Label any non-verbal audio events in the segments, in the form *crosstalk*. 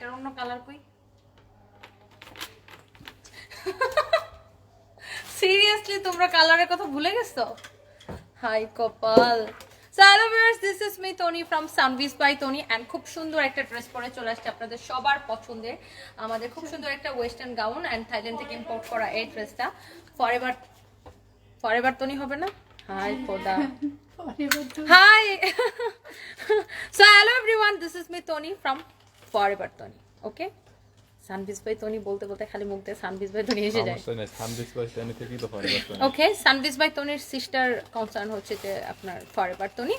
এটার অন্য কালার কই? সিরিয়াসলি তোমরা কালারের কথা ভুলে গেছো? হাই কপাল। Hello viewers this is me Tony from Sunbis by Tony and খুব সুন্দর একটা ড্রেস পরে চলে আসছে আপনাদের সবার পছন্দের। আমাদের খুব সুন্দর একটা ওয়েস্টার্ন গাউন অ্যান্ড থাইল্যান্ড থেকে ইম্পোর্ট করা এই ড্রেসটা ফরএভার ফরএভার টনি হবে না? হাই খোদা। Hi. *laughs* so hello everyone. This is me Tony Forever Tony. Okay. সানবিস ভাই তনি বলতে বলতে খালি মুখ দিয়ে সানবিস ভাই তনি এসে যায়। সমস্যা নেই সানবিস থেকেই তো হয় ওকে সানবিস বাই তনির সিস্টার কনসার্ন হচ্ছে যে আপনার ফরএভার তনি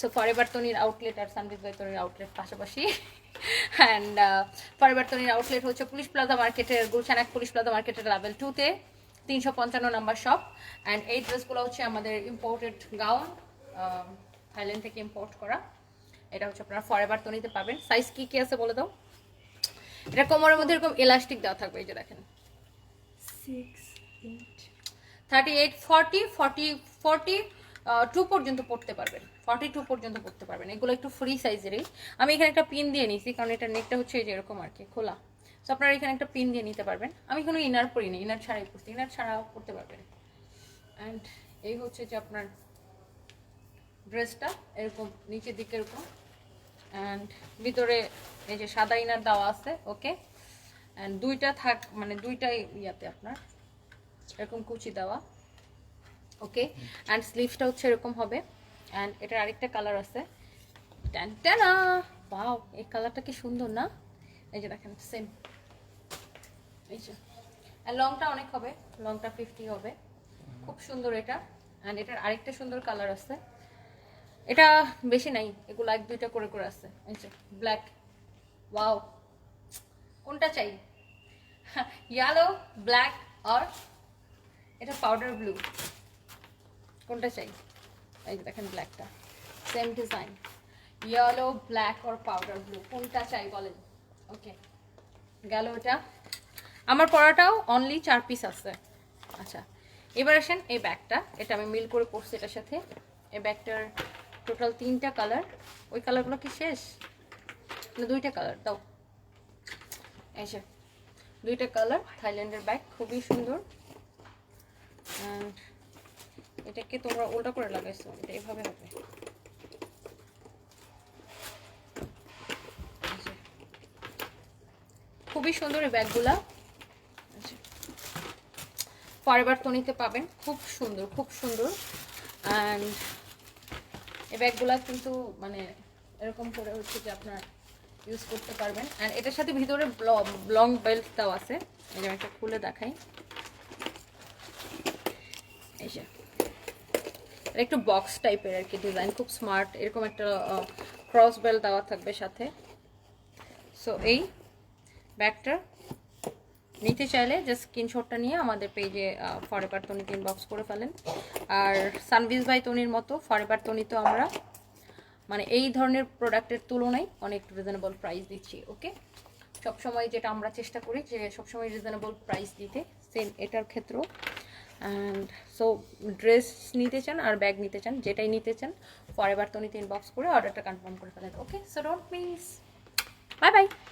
সো ফরএভার তনির আউটলেট আর সানবিস বাই তনির আউটলেট পাশাপাশি। অ্যান্ড ফরএভার তনির আউটলেট হচ্ছে পুলিশ প্লাজা মার্কেটের গুলশানাক পুলিশ প্লাজা মার্কেটের লেভেল টুতে তিনশো পঞ্চান্ন নাম্বার শপ অ্যান্ড এই ড্রেসগুলো হচ্ছে আমাদের ইম্পোর্টেড গাউন থাইল্যান্ড থেকে ইম্পোর্ট করা। এটা হচ্ছে আপনারা ফরএভার তনিতে পাবেন সাইজ কি কি আছে বলে দাও? এটা কোমরের মধ্যে এরকম এলাস্টিক দেওয়া থাকবে, এই যে দেখেন। Thirty eight forty forty forty two পর্যন্ত পড়তে পারবেন। ফর্টি টু পর্যন্ত পড়তে পারবেন। এগুলো একটু ফ্রি সাইজেরই আমি এখানে একটা পিন দিয়ে নিয়েছি কারণ এটা নেকটা হচ্ছে এই যে এরকম আর কি, খোলা। তো আপনারা এখানে একটা পিন দিয়ে নিতে পারবেন। আমি কোনো ইনার পরিনি ইনার ছাড়াই পড়ছি। ইনার ছাড়াও পড়তে পারবেন। অ্যান্ড এই হচ্ছে যে আপনার ড্রেসটা এরকম, নিচের দিকে এরকম অ্যান্ড ভিতরে এই যে সাদা ইনার দেওয়া আছে ওকে অ্যান্ড দুইটা থাক মানে দুইটাই ইয়াতে আপনার, এরকম কুচি দেওয়া ওকে অ্যান্ড স্লিভসটা হচ্ছে এরকম হবে। অ্যান্ড এটার আরেকটা কালার আছে। ট্যান্টানা ওয়াও এই কালারটা কি সুন্দর, না? এই যে দেখেন সেম এই যে। লংটা অনেক হবে লংটা ফিফটি হবে। খুব সুন্দর এটা। অ্যান্ড এটার আরেকটা সুন্দর কালার আছে। এটা বেশি নাই, এগুলো এক দুইটা করে করে আছে ব্ল্যাক ওয়াও কোনটা চাই? ইয়েলো ব্ল্যাক আর এটা পাউডার ব্লু কোনটা চাই? এই দেখেন ব্ল্যাকটা সেম ডিজাইন ইয়েলো ব্ল্যাক আর পাউডার ব্লু কোনটা চাই বলেন? ওকে গেল এটা। আমার পড়াটাও অনলি চার পিস আছে। আচ্ছা। এবার আসেন এই ব্যাগটা। এটা আমি মিল করে পড়ছি এটার সাথে। এই ব্যাগটার টোটাল তিনটা কালার ওই কালারগুলো কি শেষ? না, দুইটা কালার দাও। যে, দুইটা কালার থাইল্যান্ডের ব্যাগ খুবই সুন্দর। অ্যান্ড এটাকে তোমরা উল্টা করে লাগাইছো, এটা এভাবে হবে। খুবই সুন্দর এই ব্যাগগুলা ফরএভার তনিতে পাবেন। খুব সুন্দর খুব সুন্দর। অ্যান্ড এই ব্যাগগুলা কিন্তু মানে এরকম করে হচ্ছে যে আপনার ইউজ করতে পারবেন। আর এটার সাথে ভিতরে লং বেল্টটাও আছে। এই যে একটা খুলে দেখাই। এই যে। একটু বক্স টাইপের আর কি ডিজাইন খুব স্মার্ট এরকম একটা ক্রস বেল্ট দেওয়া থাকবে সাথে। সো এই ব্যাগটা নিতে চাইলে জাস্ট স্ক্রিনশটটা নিয়ে আমাদের পেজে ফরেভার তনিতে ইনবক্স করে ফেলেন। আর সানভিস বাই তনির মতো ফরেভার তনিতেও আমরা মানে এই ধরনের প্রোডাক্টের তুলনায় অনেক রিজনেবল প্রাইস দিচ্ছি ওকে সবসময় যেটা আমরা চেষ্টা করি যে সবসময় রিজনেবল প্রাইস দিতে সেম এটার ক্ষেত্রেও। অ্যান্ড সো ড্রেস নিতে চান আর ব্যাগ নিতে চান, যেটাই নিতে চান ফরেভার তনিতে ইনবক্স করে অর্ডারটা কনফার্ম করে ফেলেন okay so don't miss bye bye